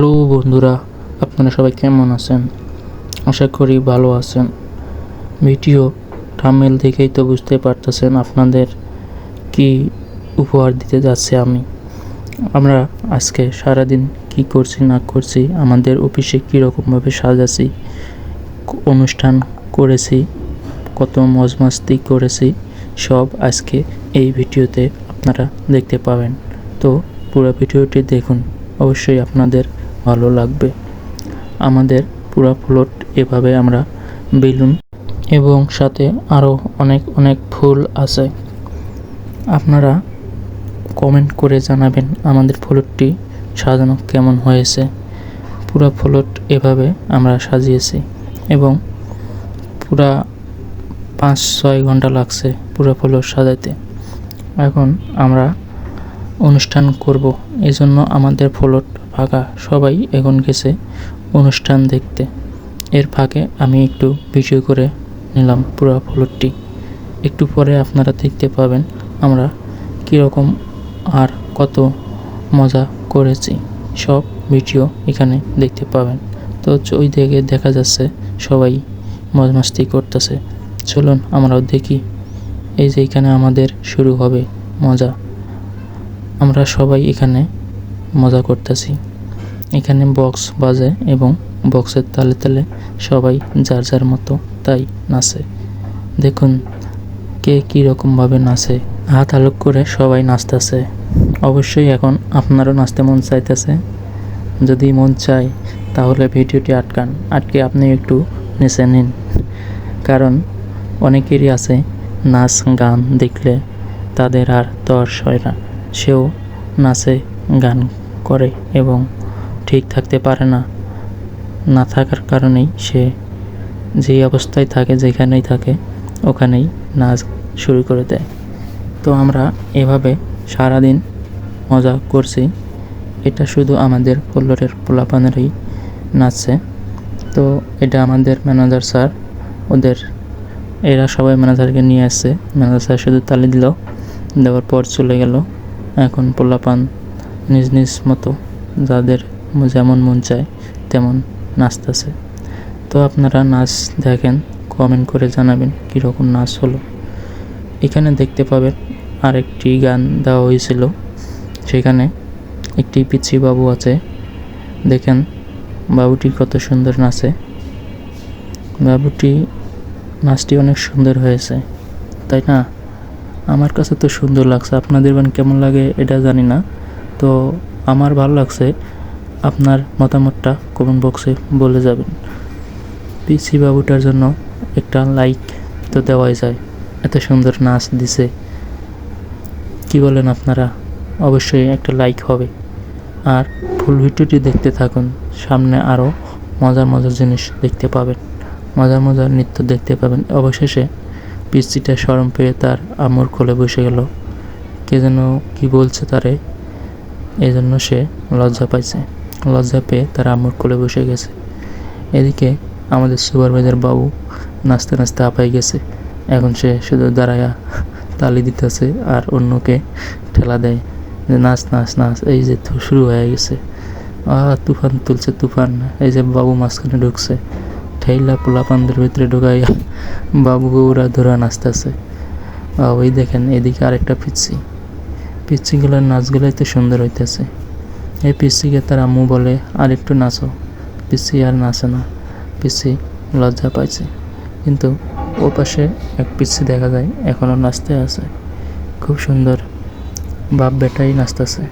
Hello বন্ধুরা, আপনারা সবাই কেমন আছেন? আশা করি ভালো আছেন। ভিডিও থামেল দেখেই তো বুঝতে পারতেছেন আপনাদের কি উপহার দিতে যাচ্ছে আমি। আমরা আজকে সারাদিন কি করছি, না করছি, আমাদের অফিসে কীরকমভাবে সাজাছি অনুষ্ঠান করেছি, কত মজ মাস্তি করেছি, সব আজকে এই ভিডিওতে আপনারা দেখতে পাবেন। তো পুরো ভিডিওটি দেখুন। অবশ্যই আপনাদের ভালো লাগবে। আমাদের পুরো ফ্লোট এভাবে আমরা বেলুন এবং সাথে আরও অনেক অনেক ফুল আছে। আপনারা কমেন্ট করে জানাবেন আমাদের ফ্লোটটি সাজানো কেমন হয়েছে। পুরো ফ্লোট এভাবে আমরা সাজিয়েছি এবং পুরা পাঁচ, ছয় ঘণ্টা লাগছে পুরো ফ্লোট সাজাইতে এখন আমরা অনুষ্ঠান করব। এই জন্য আমাদের ফ্লোট ফাঁকা, সবাই এখন গেছে অনুষ্ঠান দেখতে। এর ফাঁকে আমি একটু ভিডিও করে নিলাম পুরো ফ্লোটটি একটু পরে আপনারা দেখতে পাবেন আমরা কীরকম আর কত মজা করেছি। সব ভিডিও এখানে দেখতে পাবেন। তো ওই দিকে দেখা যাচ্ছে সবাই মজ মাস্তি করতেছে। চলুন আমরাও দেখি। এই যে এখানে আমাদের শুরু হবে মজা। আমরা সবাই এখানে মজা করতেছি। এখানে বক্স বাজে এবং বক্সের তালে তালে সবাই যার যার মতো তাই নাচে। দেখুন কে কী রকমভাবে নাচে। হাত আলোক করে সবাই নাচতেছে। অবশ্যই এখন আপনারও নাচতে মন চাইতেছে। যদি মন চায়, তাহলে ভিডিওটি আটকান। আটকে আপনি একটু নেচে নিন। কারণ অনেকেরই আছে নাচ, গান দেখলে তাদের আর তর্স হয় না। সেও নাচে, গান করে এবং ঠিক থাকতে পারে না। না থাকার কারণেই সে যেই অবস্থায় থাকে, যেখানেই থাকে, ওখানেই নাচ শুরু করে দেয়। তো আমরা এভাবে সারাদিন মজা করছি। এটা শুধু আমাদের কল্লোরের পোলাপানেরই নাচছে। তো এটা আমাদের ম্যানেজার স্যার, ওদের, এরা সবাই ম্যানেজারকে নিয়ে আসছে। ম্যানেজার স্যার শুধু তালি দিল, দেওয়ার পর চলে গেল। এখন পোলাপান নিজ নিজ মতো যাদের যেমন মন চায়, তেমন নাচতেছে। তো আপনারা নাচ দেখেন কমেন্ট করে জানাবেন কীরকম নাচ হলো। এখানে দেখতে পাবেন আরেকটি গান দেওয়া হয়েছিল। সেখানে একটি পিচ্ছি বাবু আছে। দেখেন, বাবুটি কত সুন্দর নাচে। বাবুটি, নাচটি অনেক সুন্দর হয়েছে। তাই না? আমার কাছে তো সুন্দর লাগছে। আপনাদের গান কেমন লাগে এটা জানি না। তো আমার ভালো লাগছে। আপনার মতামতটা কমেন্ট বক্সে বলে যাবেন। পিসি বাবুটার জন্য একটা লাইক তো দেওয়াই যায়। এত সুন্দর নাচ দিছে। কি বলেন আপনারা? অবশ্যই একটা লাইক হবে। আর ফুল ভিডিওটি দেখতে থাকুন। সামনে আরও মজার মজার জিনিস দেখতে পাবেন। মজার মজার নৃত্য দেখতে পাবেন। অবশেষে পিসিটা সরম পেয়ে তার আমর কোলে বসে গেল। কে যেন কি বলছে তারে এই জন্য সে লজ্জা পাইছে। লজ্জা পেয়ে তারা আম্মুর কোলে বসে গেছে। এদিকে আমাদের সুপারভাইজার বাবু নাচতে নাচতে আপাই গেছে। এখন সে শুধু দাঁড়ায়া তালি দিতেছে আর অন্যকে ঠেলা দেয় যে, নাচ নাচ নাচ, এই যে শুরু হয়ে গেছে। আহ তুফান তুলছে, তুফান। এই যে বাবু মাঝখানে ঢুকছে। ঠেলা পোলাপানদের ভিতরে ঢুকাইয়া বাবু ওরা ধরা নাচতেছে। ওই দেখেন, এদিকে আরেকটা পিচ্ছি পিচ্ছিগুলোর নাচগুলোই তো সুন্দর হইতেছে। এই পিসিকে তার আম্মু বলে, আর একটু নাচো। পিসি আর নাচে না। পিসি লজ্জা পাইছে। কিন্তু ও পাশে এক পিসি দেখা যায় এখনও নাচতে আছে। খুব সুন্দর বাপ বেটাই নাচতেছে।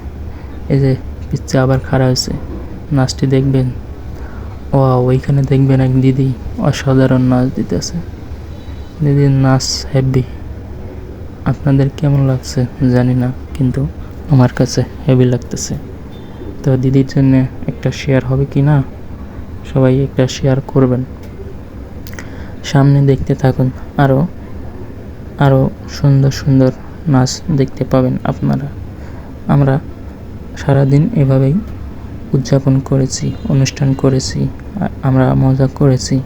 এই যে পিচ্ছি আবার খাড়া হয়েছে। নাচটি দেখবেন? ও ওইখানে দেখবেন এক দিদি অসাধারণ নাচ দিতেছে। দিদির নাচ হেভি। আপনাদের কেমন লাগছে জানি না, কিন্তু আমার কাছে হেভি লাগতেছে। তো দিদির জন্য একটা শেয়ার হবে কি না? সবাই একটা শেয়ার করবেন। সামনে দেখতে থাকুন আরও আরও সুন্দর সুন্দর নাচ দেখতে পাবেন আপনারা। আমরা সারাদিন এভাবেই উদযাপন করেছি, অনুষ্ঠান করেছি আমরা মজা করেছি।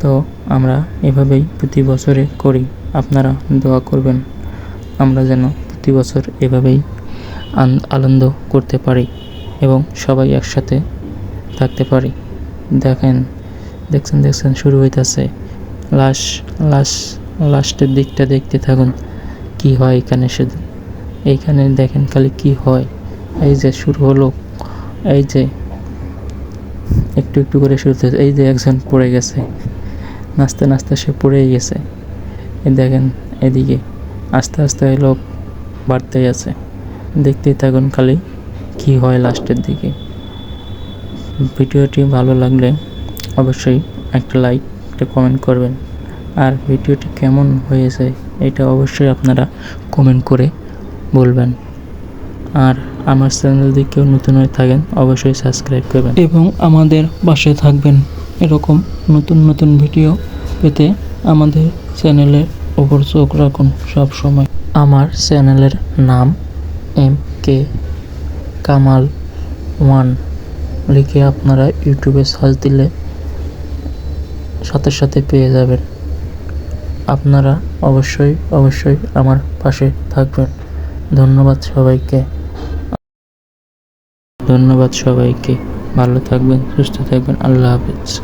তো আমরা এভাবেই প্রতি বছরে করি, আপনারা দোয়া করবেন। আমরা যেন প্রতি বছর এভাবেই আনন্দ করতে পারি। এবং সবাই একসাথে থাকতে পারি। দেখেন, দেখছেন দেখছেন, শুরু হইতাছে। লাশ লাশ লাস্টের দিকটা দেখতে থাকুন, কি হয় এখানে শুধু। এইখানে দেখেন খালি কি হয়। এই যে শুরু হলো, এই যে একটু একটু করে শুরু হতেছে এই যে একজন পড়ে গেছে, নাচতে নাচতে সে পড়েই গেছে। এই দেখেন, এদিকে আস্তে আস্তে এই লোক বাড়তেই আছে। দেখতেই থাকুন খালি। কি হয় লাস্টের দিকে। ভিডিওটি ভালো লাগলে অবশ্যই একটা লাইক একটা কমেন্ট করবেন। আর ভিডিওটি কেমন হয়েছে এটা অবশ্যই আপনারা কমেন্ট করে বলবেন। আর আমার চ্যানেল যদি কেউ নতুন হয়ে থাকেন অবশ্যই সাবস্ক্রাইব করবেন। এবং আমাদের পাশে থাকবেন এরকম নতুন নতুন ভিডিও পেতে আমাদের চ্যানেলের ওপর চোখ রাখুন সব সময় আমার চ্যানেলের নাম এম কে কামাল ওয়ান লিখে আপনারা ইউটিউবে সার্চ দিলে সাথে সাথে পেয়ে যাবেন। আপনারা অবশ্যই অবশ্যই আমার পাশে থাকবেন। ধন্যবাদ সবাইকে। ধন্যবাদ সবাইকে। ভালো থাকবেন, সুস্থ থাকবেন। আল্লাহ হাফেজ।